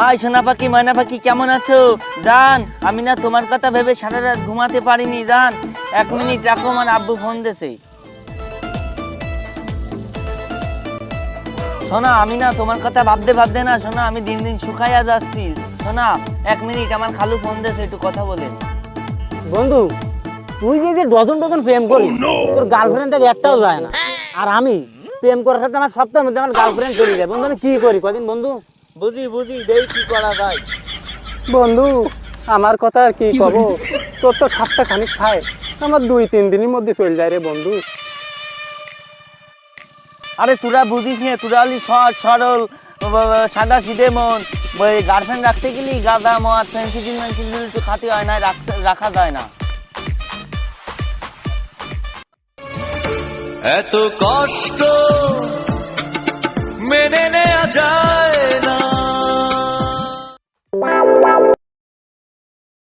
High সোনা পাখি ময়না পাখি কেমন আছো? জান আমি না তোমার কথা ভেবে সারা রাত ঘুমাতে পারিনি জান। এক মিনিট রাখো আমার আব্বু ফোন দিছে। সোনা আমি না তোমার কথা ভাবতে ভাবতে না সোনা আমি দিন দিন শুকাইয়া যাচ্ছি। সোনা এক মিনিট আমার খালু ফোন দিয়েছে একটু কথা বলে বন্ধু তুই যে যে ডজন ডজন প্রেম করিস তোর গার্লফ্রেন্ড থেকে একটাও যায় না। আর আমি প্রেম করার সাথে আমার সপ্তাহের মধ্যে আমার গার্লফ্রেন্ড চলে যায়। বন্ধু আমি কি করি? কদিন বন্ধু? বুঝি বুঝি দেই কি করা যায়। বন্ধু আমার কথা আর কি কব? তোর তো সাতটা খানিক খায় আমার দুই তিন দিনের মধ্যে চলে যায় রে বন্ধু। আরে তোরা বুঝিস নে তোরা হলি সৎ সরল সাদা সিধে মন। গার্লফ্রেন্ড রাখতে গেলি গাদা মদ ফেন্সিডিল মেন্সিডিল একটু খাতে হয় না রাখা যায় না। এত কষ্ট মেনে নেওয়া যায়। না